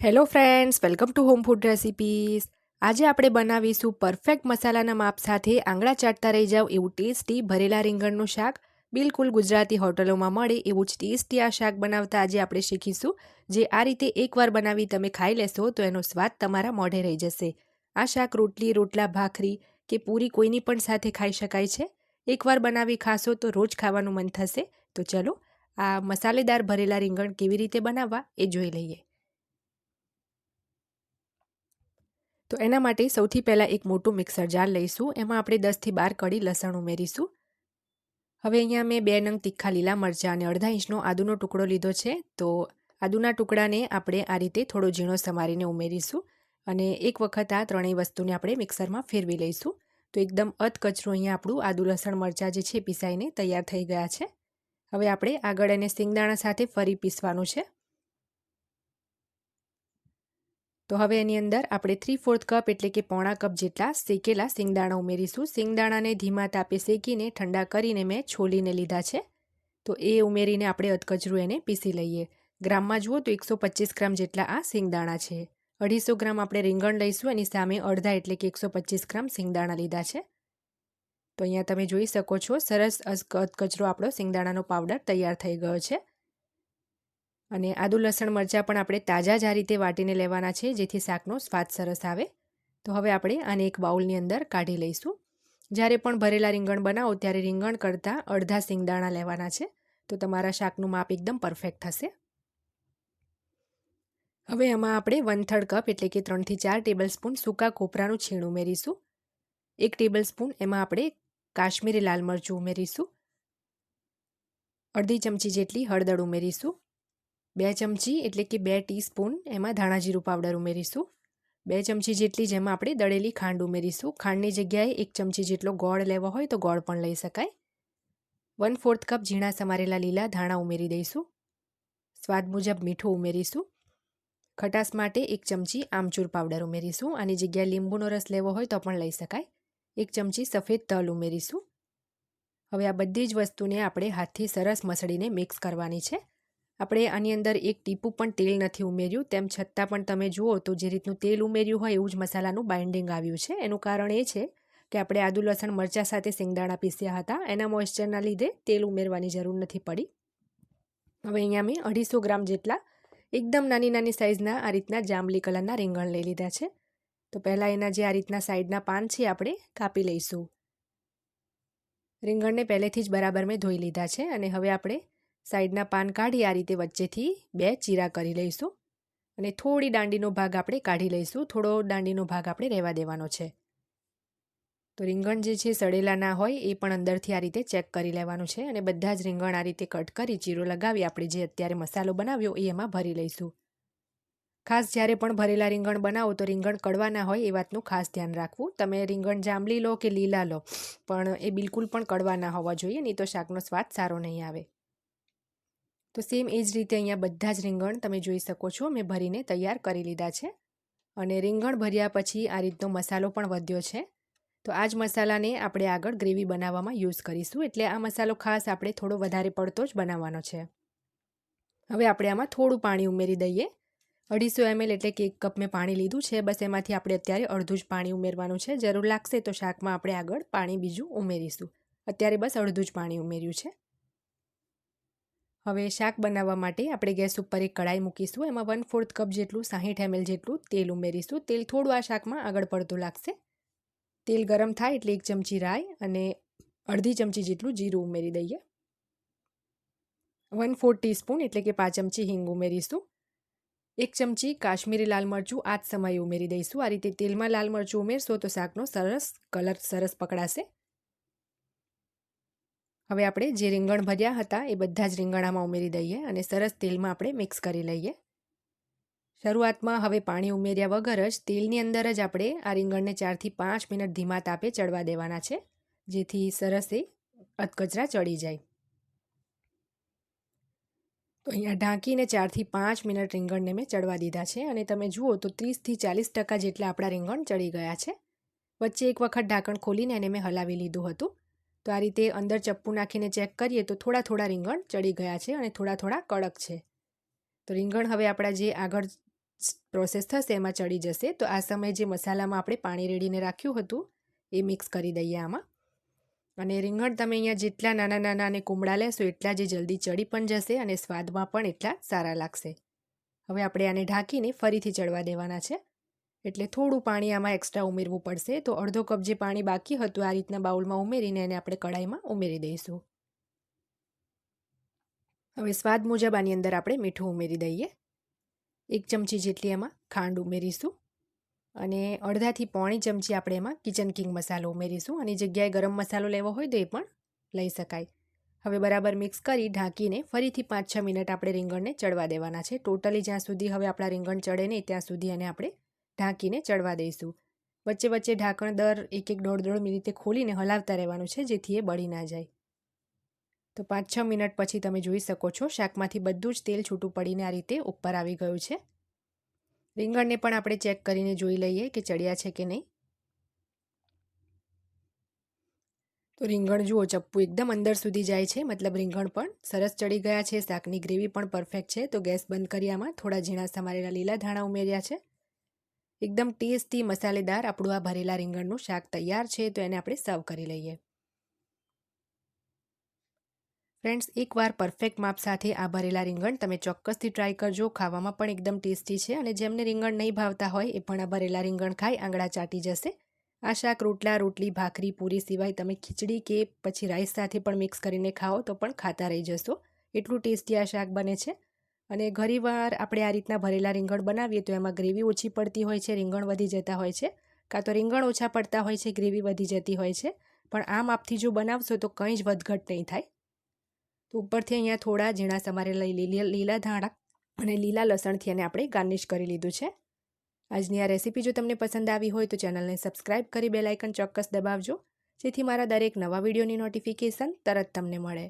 Hello friends welcome to home food recipes આજે આપણે બનાવીશું પરફેક્ટ મસાલાના માપ સાથે આંગળા ચાટતા રહી જાવ એવું ટેસ્ટી ભરેલા રીંગણનું શાક. બિલકુલ ગુજરાતી હોટલોમાં મળે એવું જ ટેસ્ટી આ શાક બનાવતા આજે આપણે શીખીશું. જે આ રીતે એકવાર બનાવી તમે ખાઈ લેશો તો એનો સ્વાદ તમારા મોઢે રહી જશે. આ શાક રોટલી, રોટલા, ભાખરી કે પૂરી કોઈની પણ સાથે ખાઈ શકાય છે. એકવાર બનાવી ખાશો તો રોજ ખાવાનું મન થશે. તો ચલો, આ મસાલેદાર ભરેલા રીંગણ કેવી રીતે બનાવવા એ જોઈ લઈએ. તો એના માટે સૌથી પહેલાં એક મોટું મિક્સર જાર લઈશું. એમાં આપણે દસથી બાર કડી લસણ ઉમેરીશું. હવે અહીંયા મેં બે નંગ તીખા લીલા મરચાં અને અડધા ઇંચનો આદુનો ટુકડો લીધો છે. તો આદુના ટુકડાને આપણે આ રીતે થોડો ઝીણો સમારીને ઉમેરીશું અને એક વખત આ ત્રણેય વસ્તુને આપણે મિક્સરમાં ફેરવી લઈશું. તો એકદમ અધકચરું અહીંયા આપણું આદુ લસણ મરચાં જે છે પીસાઈને તૈયાર થઈ ગયા છે. હવે આપણે આગળ એને સિંગદાણા સાથે ફરી પીસવાનું છે. તો હવે એની અંદર આપણે થ્રી ફોર્થ કપ એટલે કે પોણા કપ જેટલા શેકેલા સિંગદાણા ઉમેરીશું. સિંગદાણાને ધીમા તાપે શેકીને ઠંડા કરીને મેં છોલીને લીધા છે. તો એ ઉમેરીને આપણે અધકચરું એને પીસી લઈએ. ગ્રામમાં જુઓ તો એકસો ગ્રામ જેટલા આ સિંગદાણા છે. અઢીસો ગ્રામ આપણે રીંગણ લઈશું. એની સામે અડધા એટલે કે એકસો ગ્રામ સિંગદાણા લીધા છે. તો અહીંયા તમે જોઈ શકો છો સરસ અધકચરો આપણો સિંગદાણાનો પાવડર તૈયાર થઈ ગયો છે. અને આદુ લસણ મરચાં પણ આપણે તાજા જ આ રીતે વાટીને લેવાના છે, જેથી શાકનો સ્વાદ સરસ આવે. તો હવે આપણે આને એક બાઉલની અંદર કાઢી લઈશું. જ્યારે પણ ભરેલા રીંગણ બનાવો, ત્યારે રીંગણ કરતાં અડધા સિંગદાણા લેવાના છે. તો તમારા શાકનું માપ એકદમ પરફેક્ટ થશે. હવે એમાં આપણે વન થર્ડ કપ એટલે કે ત્રણથી ચાર ટેબલ સ્પૂન સૂકા કોપરાનું છીણ ઉમેરીશું. એક ટેબલ સ્પૂન એમાં આપણે કાશ્મીરી લાલ મરચું ઉમેરીશું. અડધી ચમચી જેટલી હળદર ઉમેરીશું. બે ચમચી એટલે કે બે ટીસ્પૂન એમાં ધાણા જીરું પાવડર ઉમેરીશું. બે ચમચી જેટલી જેમાં આપણે દળેલી ખાંડ ઉમેરીશું. ખાંડની જગ્યાએ એક ચમચી જેટલો ગોળ લેવો હોય તો ગોળ પણ લઈ શકાય. વન ફોર્થ કપ ઝીણા સમારેલા લીલા ધાણા ઉમેરી દઈશું. સ્વાદ મુજબ મીઠું ઉમેરીશું. ખટાશ માટે એક ચમચી આમચૂર પાવડર ઉમેરીશું. આની જગ્યાએ લીંબુનો રસ લેવો હોય તો પણ લઈ શકાય. એક ચમચી સફેદ તલ ઉમેરીશું. હવે આ બધી જ વસ્તુને આપણે હાથથી સરસ મસળીને મિક્સ કરવાની છે. આપણે આની અંદર એક ટીપું પણ તેલ નથી ઉમેર્યું. તેમ છતાં પણ તમે જુઓ તો જે રીતનું તેલ ઉમેર્યું હોય એવું જ મસાલાનું બાઇન્ડિંગ આવ્યું છે. એનું કારણ એ છે કે આપણે આદુ, લસણ, મરચાં સાથે સિંગદાણા પીસ્યા હતા. એના મોઇશ્ચરના લીધે તેલ ઉમેરવાની જરૂર નથી પડી. હવે અહીંયા મેં અઢીસો ગ્રામ જેટલા એકદમ નાની નાની સાઇઝના આ રીતના જાંબલી કલરના રીંગણ લઈ લીધા છે. તો પહેલાં એના જે આ રીતના સાઈડના પાન છે આપણે કાપી લઈશું. રીંગણને પહેલેથી જ બરાબર મેં ધોઈ લીધા છે અને હવે આપણે સાઈડના પાન કાઢી આ રીતે વચ્ચેથી બે ચીરા કરી લઈશું. અને થોડી દાંડીનો ભાગ આપણે કાઢી લઈશું. થોડો દાંડીનો ભાગ આપણે રહેવા દેવાનો છે. તો રીંગણ જે છે સડેલા ના હોય એ પણ અંદરથી આ રીતે ચેક કરી લેવાનું છે. અને બધા જ રીંગણ આ રીતે કટ કરી ચીરો લગાવી આપણે જે અત્યારે મસાલો બનાવ્યો એ એમાં ભરી લઈશું. ખાસ જ્યારે પણ ભરેલા રીંગણ બનાવો તો રીંગણ કડવાના હોય એ વાતનું ખાસ ધ્યાન રાખવું. તમે રીંગણ જાંબલી લો કે લીલા લો, પણ એ બિલકુલ પણ કડવા ના હોવા જોઈએ, નહીં તો શાકનો સ્વાદ સારો નહીં આવે. તો સેમ એ જ રીતે અહીંયા બધા જ રીંગણ તમે જોઈ શકો છો, મેં ભરીને તૈયાર કરી લીધા છે. અને રીંગણ ભર્યા પછી આ રીતનો મસાલો પણ વધ્યો છે. તો આ જ મસાલાને આપણે આગળ ગ્રેવી બનાવવામાં યુઝ કરીશું, એટલે આ મસાલો ખાસ આપણે થોડો વધારે પડતો જ બનાવવાનો છે. હવે આપણે આમાં થોડું પાણી ઉમેરી દઈએ. અઢીસો એમએલ એટલે કે એક કપ મેં પાણી લીધું છે, બસ એમાંથી આપણે અત્યારે અડધું જ પાણી ઉમેરવાનું છે. જરૂર લાગશે તો શાકમાં આપણે આગળ પાણી બીજું ઉમેરીશું. અત્યારે બસ અડધું જ પાણી ઉમેર્યું છે. હવે શાક બનાવવા માટે આપણે ગેસ ઉપર એક કડાઈ મૂકીશું. એમાં વન ફોર્થ કપ જેટલું સાહીઠ એમએલ જેટલું તેલ ઉમેરીશું. તેલ થોડું આ શાકમાં આગળ પડતું લાગશે. તેલ ગરમ થાય એટલે એક ચમચી રાઈ અને અડધી ચમચી જેટલું જીરું ઉમેરી દઈએ. વન ફોર્થ ટીસ્પૂન એટલે કે પાંચ ચમચી હિંગ ઉમેરીશું. એક ચમચી કાશ્મીરી લાલ મરચું આ જ સમયે ઉમેરી દઈશું. આ રીતે તેલમાં લાલ મરચું ઉમેરશો તો શાકનો સરસ કલર સરસ પકડાશે. હવે આપણે જે રીંગણ ભર્યા હતા એ બધા જ રીંગણામાં ઉમેરી દઈએ અને સરસ તેલમાં આપણે મિક્સ કરી લઈએ. શરૂઆતમાં હવે પાણી ઉમેર્યા વગર જ તેલની અંદર જ આપણે આ રીંગણને ચારથી પાંચ મિનિટ ધીમા તાપે ચડવા દેવાના છે, જેથી સરસ એ અધકચરા ચડી જાય. તો અહીંયા ઢાંકીને ચારથી પાંચ મિનિટ રીંગણને મેં ચડવા દીધા છે અને તમે જુઓ તો ત્રીસથી ચાલીસ ટકા જેટલા આપણા રીંગણ ચડી ગયા છે. વચ્ચે એક વખત ઢાંકણ ખોલીને એને મેં હલાવી લીધું હતું. તો આ રીતે અંદર ચપ્પુ નાખીને ચેક કરીએ તો થોડા થોડા રીંગણ ચડી ગયા છે અને થોડા થોડા કડક છે. તો રીંગણ હવે આપણા જે આગળ પ્રોસેસ થશે એમાં ચડી જશે. તો આ સમયે જે મસાલામાં આપણે પાણી રેડીને રાખ્યું હતું, એ મિક્સ કરી દઈએ આમાં. અને રીંગણ તમે અહીંયા જેટલા નાના નાના અને કુમળા લેશો એટલા જે જલ્દી ચડી પણ જશે અને સ્વાદમાં પણ એટલા સારા લાગશે. હવે આપણે આને ઢાંકીને ફરીથી ચડવા દેવાના છે. એટલે થોડું પાણી આમાં એક્સ્ટ્રા ઉમેરવું પડશે. તો અડધો કપ જે પાણી બાકી હતું, આ રીતના બાઉલમાં ઉમેરીને એને આપણે કડાઈમાં ઉમેરી દઈશું. હવે સ્વાદ મુજબ આની અંદર આપણે મીઠું ઉમેરી દઈએ. એક ચમચી જેટલી એમાં ખાંડ ઉમેરીશું. અને અડધાથી પોણી ચમચી આપણે એમાં કિચન કિંગ મસાલો ઉમેરીશું. અને જગ્યાએ ગરમ મસાલો લેવો હોય તો એ પણ લઈ શકાય. હવે બરાબર મિક્સ કરી ઢાંકીને ફરીથી પાંચ છ મિનિટ આપણે રીંગણને ચડવા દેવાના છે. ટોટલી જ્યાં સુધી હવે આપણા રીંગણ ચડે નહીં, ત્યાં સુધી એને આપણે ઢાંકીને ચડવા દઈશું. વચ્ચે વચ્ચે ઢાંકણ દર એક એક દોઢ દોઢ મિનિટે ખોલીને હલાવતા રહેવાનું છે જેથી એ બળી ના જાય. તો પાંચ છ મિનિટ પછી તમે જોઈ શકો છો શાકમાંથી બધું જ તેલ છૂટું પડીને આ રીતે ઉપર આવી ગયું છે. રીંગણને પણ આપણે ચેક કરીને જોઈ લઈએ કે ચડ્યા છે કે નહીં. તો રીંગણ જુઓ, ચપ્પુ એકદમ અંદર સુધી જાય છે. મતલબ રીંગણ પણ સરસ ચડી ગયા છે. શાકની ગ્રેવી પણ પરફેક્ટ છે. તો ગેસ બંધ કરી આમાં. થોડા ઝીણા સમારેલા લીલા ધાણા ઉમેર્યા છે. એકદમ ટેસ્ટી, મસાલેદાર આપણું આ ભરેલા રીંગણનું શાક તૈયાર છે, તો એને આપણે સર્વ કરી લઈએ. ફ્રેન્ડ્સ, એકવાર પરફેક્ટ માપ સાથે આ ભરેલા રીંગણ તમે ચોક્કસથી ટ્રાય કરજો. ખાવામાં પણ એકદમ ટેસ્ટી છે અને જેમને રીંગણ નહીં ભાવતા હોય એ પણ આ ભરેલા રીંગણ ખાઈ આંગળા ચાટી જશે. આ શાક રોટલા, રોટલી, ભાખરી પૂરી સિવાય તમે ખીચડી કે પછી રાઈસ સાથે પણ મિક્સ કરીને ખાઓ તો પણ ખાતા રહી જશો. એટલું ટેસ્ટી આ શાક બને છે. અને ઘણીવાર આપણે આ રીતના ભરેલા રીંગણ બનાવીએ તો એમાં ગ્રેવી ઓછી પડતી હોય છે, રીંગણ વધી જતા હોય છે. કાં તો રીંગણ ઓછા પડતા હોય છે, ગ્રેવી વધી જતી હોય છે. પણ આ માપથી જો બનાવશો તો કંઈ જ વધઘટ નહીં થાય. તો ઉપરથી અહીંયા થોડા ઝીણા સમારેલા લીલા લીલા ધાણા અને લીલા લસણથી એને આપણે ગાર્નિશ કરી લીધું છે. આજની આ રેસીપી જો તમને પસંદ આવી હોય તો ચેનલને સબસ્ક્રાઇબ કરી બેલાઇકન ચોક્કસ દબાવજો. જેથી મારા દરેક નવા વિડીયોની નોટિફિકેશન તરત તમને મળે.